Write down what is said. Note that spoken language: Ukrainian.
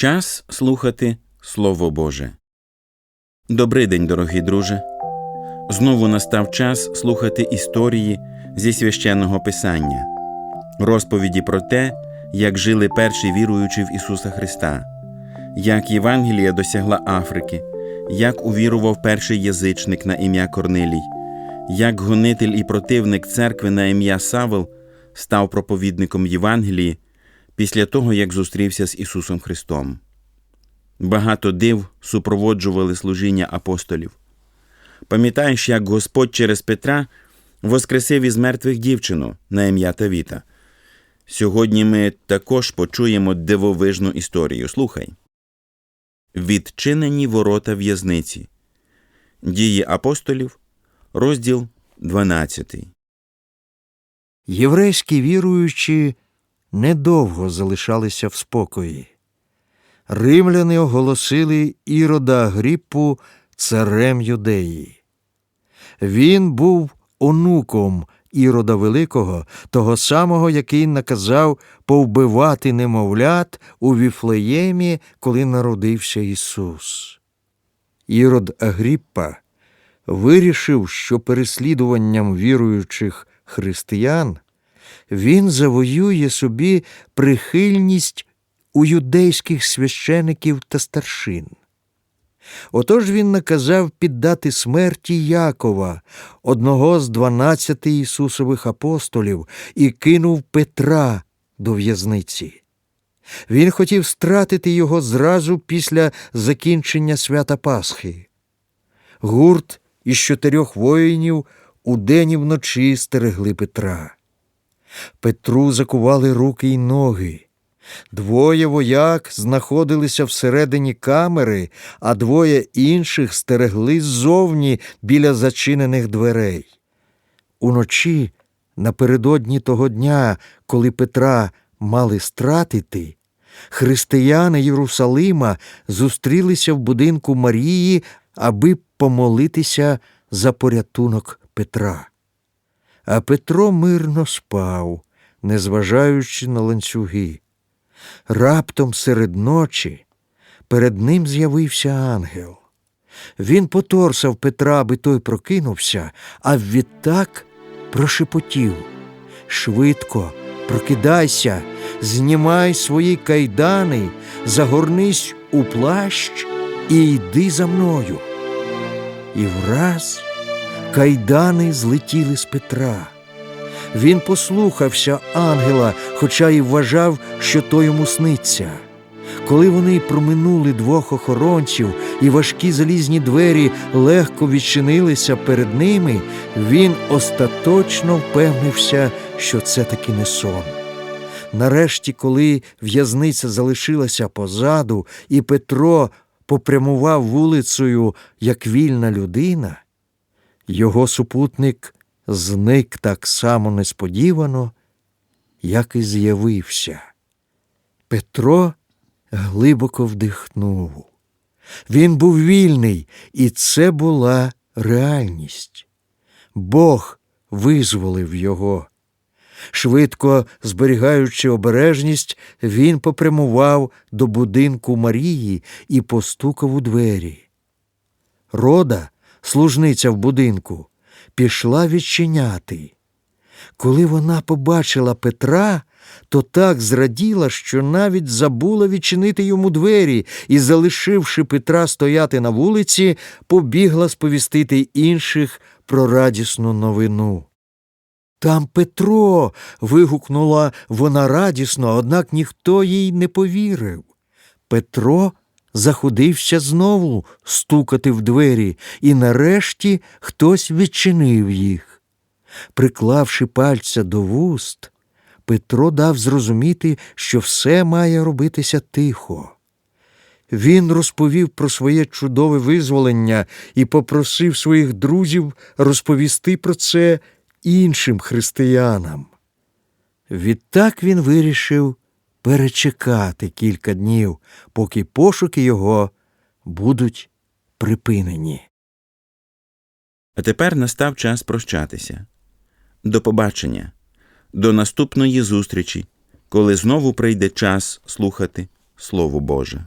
Час слухати Слово Боже. Добрий день, дорогий друже. Знову настав час слухати історії зі священного писання, розповіді про те, як жили перші віруючі в Ісуса Христа, як Євангелія досягла Африки, як увірував перший язичник на ім'я Корнилій, як гонитель і противник церкви на ім'я Савел став проповідником Євангелії після того, як зустрівся з Ісусом Христом. Багато див супроводжували служіння апостолів. Пам'ятаєш, як Господь через Петра воскресив із мертвих дівчину на ім'я Тавіта. Сьогодні ми також почуємо дивовижну історію. Слухай. Відчинені ворота в'язниці. Дії апостолів, розділ 12. Єврейські віруючі недовго залишалися в спокої. Римляни оголосили Ірода Агріппу царем Юдеї. Він був онуком Ірода Великого, того самого, який наказав повбивати немовлят у Віфлеємі, коли народився Ісус. Ірод Агріппа вирішив, що переслідуванням віруючих християн він завоює собі прихильність у юдейських священиків та старшин. Отож він наказав піддати смерті Якова, одного з дванадцяти Ісусових апостолів, і кинув Петра до в'язниці. Він хотів стратити його зразу після закінчення свята Пасхи. Гурт із чотирьох воїнів удень і вночі стерегли Петра. Петру закували руки й ноги. Двоє вояк знаходилися всередині камери, а двоє інших стерегли ззовні біля зачинених дверей. Уночі, напередодні того дня, коли Петра мали стратити, християни Єрусалима зустрілися в будинку Марії, аби помолитися за порятунок Петра. А Петро мирно спав, незважаючи на ланцюги. Раптом серед ночі перед ним з'явився ангел. Він поторсав Петра, аби той прокинувся, а відтак прошепотів Швидко, прокидайся, знімай свої кайдани, загорнись у плащ і йди за мною. І враз кайдани злетіли з Петра. Він послухався ангела, хоча й вважав, що то йому сниться. Коли вони проминули двох охоронців і важкі залізні двері легко відчинилися перед ними, він остаточно впевнився, що це таки не сон. Нарешті, коли в'язниця залишилася позаду, і Петро попрямував вулицею як вільна людина, його супутник зник так само несподівано, як і з'явився. Петро глибоко вдихнув. Він був вільний, і це була реальність. Бог визволив його. Швидко зберігаючи обережність, він попрямував до будинку Марії і постукав у двері. Рода, служниця в будинку, пішла відчиняти. Коли вона побачила Петра, то так зраділа, що навіть забула відчинити йому двері і, залишивши Петра стояти на вулиці, побігла сповістити інших про радісну новину. Там Петро. вигукнула вона радісно, однак ніхто їй не повірив. Петро заходився знову стукати в двері, і нарешті хтось відчинив їх. Приклавши пальця до вуст, Петро дав зрозуміти, що все має робитися тихо. Він розповів про своє чудове визволення і попросив своїх друзів розповісти про це іншим християнам. Відтак він вирішив перечекати кілька днів, поки пошуки його будуть припинені. А тепер настав час прощатися. До побачення, до наступної зустрічі, коли знову прийде час слухати Слово Боже.